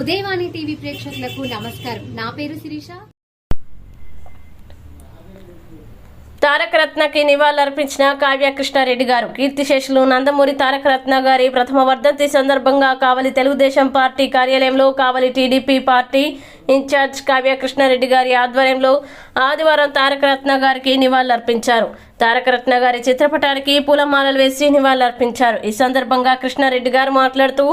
Udayavani TV ప్రేక్షకులకు నమస్కారం. నా పేరు శిరీష. తారక రత్నకి నివాళులర్పించిన కావ్య కృష్ణారెడ్డి గారు కీర్తిశేషులు నందమూరి తారక రత్న గారి ప్రథమ వర్ధంతి సందర్భంగా కావలి తెలుగుదేశం పార్టీ కార్యాలయంలో Kavali TDP party incharge Kavya Krishna Reddy గారి ఆధ్వర్యంలో ఆదివారం తారకరత్న గారికి నివాళులర్పించారు. తారక రత్న గారి చిత్రపటానికి పూలమాలలు వేసి నివాళులర్పించారు. ఈ సందర్భంగా కృష్ణారెడ్డి గారు మాట్లాడుతూ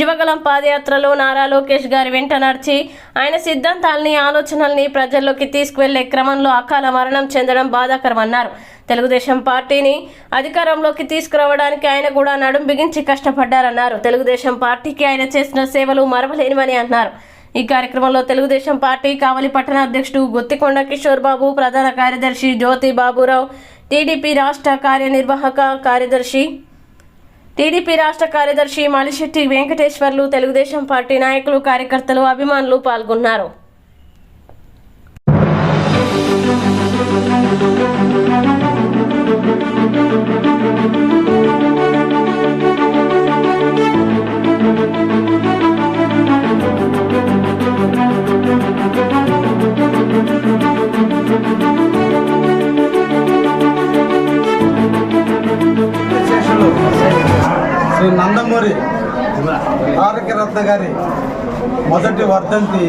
యువగలం పాదయాత్రలో నారా లోకేష్ గారి వెంట నడిచి ఆయన సిద్ధాంతాల్ని ఆలోచనల్ని ప్రజల్లోకి తీసుకువెళ్ళే క్రమంలో అకాల మరణం చెందడం బాధాకరమన్నారు. తెలుగుదేశం పార్టీని అధికారంలోకి తీసుకురావడానికి ఆయన కూడా నడుం బిగించి కష్టపడ్డారన్నారు. తెలుగుదేశం పార్టీకి ఆయన చేసిన సేవలు మరవలేనివని అన్నారు. ఈ కార్యక్రమంలో తెలుగుదేశం పార్టీ కావలి పట్టణ అధ్యక్షుడు గుత్తికొండ కిషోర్ బాబు ప్రధాన కార్యదర్శి జ్యోతి బాబురావు టీడీపీ రాష్ట్ర కార్యనిర్వాహక కార్యదర్శి టీడీపీ రాష్ట్ర కార్యదర్శి మాలిశెట్టి వెంకటేశ్వర్లు తెలుగుదేశం పార్టీ నాయకులు కార్యకర్తలు అభిమానులు పాల్గొన్నారు. నందమూరి తారక రత్న గారి మొదటి వర్ధంతి.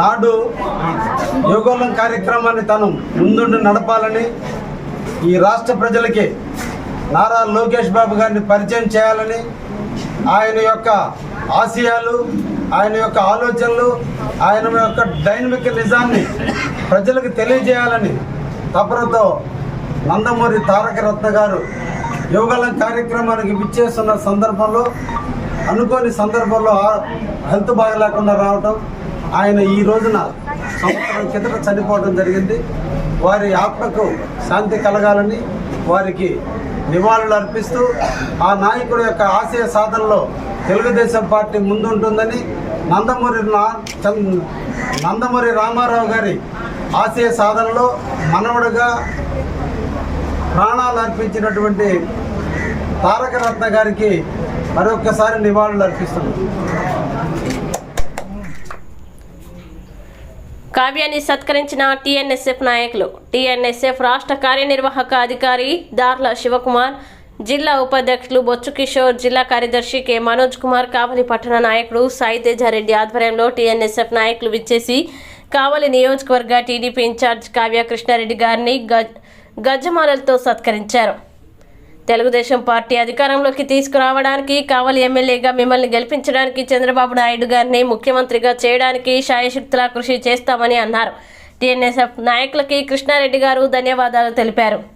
నాడు యోగోళం కార్యక్రమాన్ని తను ముందుండి నడపాలని ఈ రాష్ట్ర ప్రజలకి నారా లోకేష్ బాబు గారిని పరిచయం చేయాలని ఆయన యొక్క ఆశయాలు ఆయన యొక్క ఆలోచనలు ఆయన యొక్క డైనమిక్ నిజాన్ని ప్రజలకు తెలియజేయాలని తపనతో నందమూరి తారక రత్న గారు యోగాలం కార్యక్రమానికి విచ్చేస్తున్న సందర్భంలో అనుకోని సందర్భంలో హెల్త్ హెల్త్ బాగలేకుండా రావటం ఆయన ఈ రోజున సంవత్సరం కిందట చనిపోవడం జరిగింది. వారి ఆత్మకు శాంతి కలగాలని వారికి నివాళులు అర్పిస్తూ ఆ నాయకుడి యొక్క ఆశయ సాధనలో తెలుగుదేశం పార్టీ ముందుంటుందని నందమూరి చం- నందమూరి రామారావు గారి ఆశయ సాధనలో మనవడుగా ప్రాణాలు అర్పించినటువంటి తారక రత్న గారికి మరొక్కసారి నివాళులు అర్పిస్తున్నాం. కావ్యాన్ని సత్కరించిన టీఎన్ఎస్ఎఫ్ నాయకులు టీఎన్ఎస్ఎఫ్ రాష్ట్ర కార్యనిర్వాహక అధికారి దార్ల శివకుమార్ జిల్లా ఉపాధ్యక్షులు బొచ్చు కిషోర్ జిల్లా కార్యదర్శి కె మనోజ్ కుమార్ కావలి పట్టణ నాయకుడు సాయి తేజారెడ్డి ఆధ్వర్యంలో టీఎన్ఎస్ఎఫ్ నాయకులు విచ్చేసి కావలి నియోజకవర్గ టీడీపీ ఇన్ఛార్జ్ కావ్య కృష్ణారెడ్డి గారిని గజ్ గజ్జమాలలతో సత్కరించారు. తెలుగుదేశం పార్టీ అధికారంలోకి తీసుకురావడానికి కావలి ఎమ్మెల్యేగా మిమ్మల్ని గెలిపించడానికి చంద్రబాబు నాయుడు గారిని ముఖ్యమంత్రిగా చేయడానికి శాయశక్తులా కృషి చేస్తామని అన్నారు. టీఎన్ఎస్ఎఫ్ నాయకులకి కృష్ణారెడ్డి గారు ధన్యవాదాలు తెలిపారు.